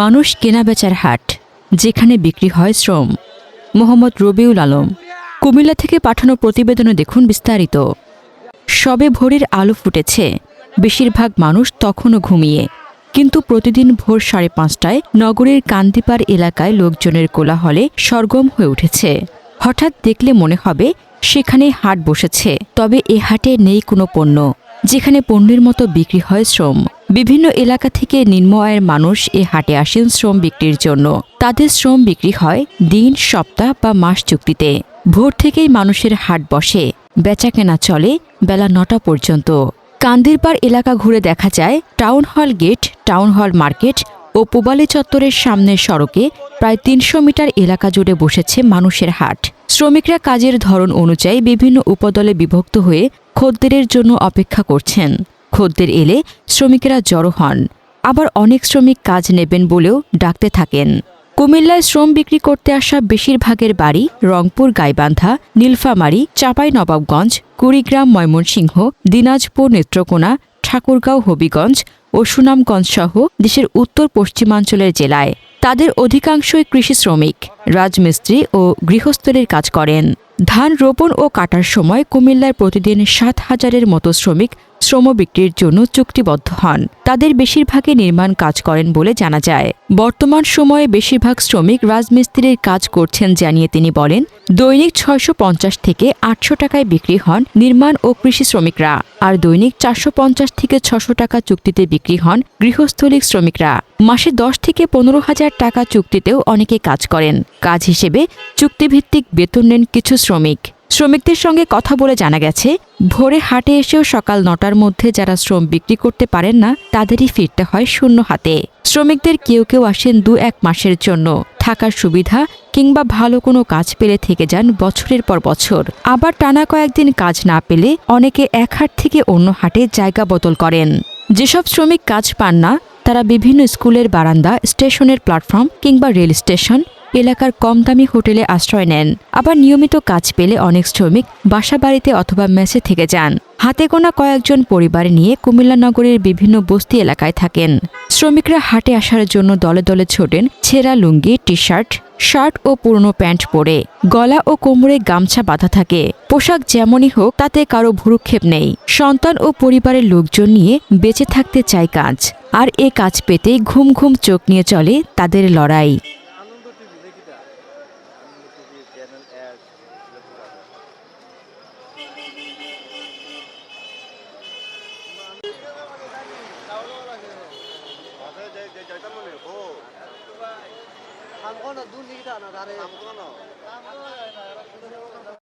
মানুষ কেনাবেচার হাট, যেখানে বিক্রি হয় শ্রম। মোহাম্মদ রবিউল আলম, কুমিল্লা থেকে পাঠানো প্রতিবেদনে দেখুন বিস্তারিত। সবে ভোরের আলো ফুটেছে, বেশিরভাগ মানুষ তখনও ঘুমিয়ে। কিন্তু প্রতিদিন ভোর সাড়ে পাঁচটায় নগরের কান্দিপাড় এলাকায় লোকজনের কোলাহলে সরগম হয়ে উঠেছে। হঠাৎ দেখলে মনে হবে, সেখানে হাট বসেছে, তবে এ হাটে নেই কোনো পণ্য, যেখানে পণ্যের মতো বিক্রি হয় শ্রম। বিভিন্ন এলাকা থেকে নিম্ন আয়ের মানুষ এ হাটে আসেন শ্রম বিক্রির জন্য। তাদের শ্রম বিক্রি হয় দিন, সপ্তাহ বা মাস চুক্তিতে। ভোর থেকেই মানুষের হাট বসে। বেচাকেনা চলে বেলা নটা পর্যন্ত। কান্দিরপাড় এলাকা ঘুরে দেখা যায়, town hall gate, town hall market ও পুবালি চত্বরের সামনের সড়কে প্রায় তিনশো মিটার এলাকা জুড়ে বসেছে মানুষের হাট। শ্রমিকরা কাজের ধরন অনুযায়ী বিভিন্ন উপদলে বিভক্ত হয়ে খদ্দেরের জন্য অপেক্ষা করছেন। খদ্দের এলে শ্রমিকেরা জড়ো হন। আবার অনেক শ্রমিক কাজ নেবেন বলেও ডাকতে থাকেন। কুমিল্লায় শ্রম বিক্রি করতে আসা বেশিরভাগের বাড়ি রংপুর, গাইবান্ধা, নীলফামারী, চাপাই, নবাবগঞ্জ, কুড়িগ্রাম, ময়মনসিংহ, দিনাজপুর, নেত্রকোনা, ঠাকুরগাঁও, হবিগঞ্জ ও সুনামগঞ্জ সহ দেশের উত্তর পশ্চিমাঞ্চলের জেলায় তাদের অধিকাংশই কৃষি শ্রমিক, রাজমিস্ত্রি ও গৃহস্থলীর কাজ করেন। ধান রোপণ ও কাটার সময় কুমিল্লায় প্রতিদিন সাত হাজারের মতো শ্রমিক শ্রম বিক্রির জন্য চুক্তিবদ্ধ হন। তাদের বেশিরভাগই নির্মাণ কাজ করেন বলে জানা যায়। বর্তমান সময়ে বেশিরভাগ শ্রমিক রাজমিস্ত্রির কাজ করছেন জানিয়ে তিনি বলেন, দৈনিক ছয়শো পঞ্চাশ থেকে আটশো টাকায় বিক্রি হন নির্মাণ ও কৃষি শ্রমিকরা, আর দৈনিক চারশো পঞ্চাশ থেকে ছশো টাকা চুক্তিতে বিক্রি হন গৃহস্থলিক শ্রমিকরা। মাসে দশ থেকে পনেরো হাজার টাকা চুক্তিতেও অনেকে কাজ করেন। কাজ হিসেবে চুক্তিভিত্তিক বেতন নেন কিছু শ্রমিক। শ্রমিকদের সঙ্গে কথা বলে জানা গেছে, ভোরে হাটে এসেও সকাল নটার মধ্যে যারা শ্রম বিক্রি করতে পারেন না, তাদেরই ফিরতে হয় শূন্য হাতে। শ্রমিকদের কেউ কেউ আসেন দু এক মাসের জন্য। থাকার সুবিধা কিংবা ভালো কোনো কাজ পেলে থেকে যান বছরের পর বছর। আবার টানা কয়েকদিন কাজ না পেলে অনেকে এক হাট থেকে অন্য হাটে জায়গা বদল করেন। যেসব শ্রমিক কাজ পান না, তারা বিভিন্ন স্কুলের বারান্দা, স্টেশনের প্ল্যাটফর্ম কিংবা রেল স্টেশন এলাকার কম দামি হোটেলে আশ্রয় নেন। আবার নিয়মিত কাজ পেলে অনেক শ্রমিক বাসা বাড়িতে অথবা মেসে থেকে যান। হাতে গোনা কয়েকজন পরিবার নিয়ে কুমিল্লা নগরের বিভিন্ন বস্তি এলাকায় থাকেন। শ্রমিকরা হাটে আসার জন্য দলে দলে ছোটেন ছেঁড়া লুঙ্গি টি শার্ট শার্ট ও পুরনো প্যান্ট পরে। গলা ও কোমরে গামছা বাঁধা থাকে। পোশাক যেমনই হোক, তাতে কারও ভুরুক্ষেপ নেই। সন্তান ও পরিবারের লোকজন নিয়ে বেঁচে থাকতে চায় কাজ। আর এ কাজ পেতেই ঘুম ঘুম চোখ নিয়ে চলে তাদের লড়াই। চ্যানেল এক আমকোনো দুন দিকিটা না দারে আমকোনো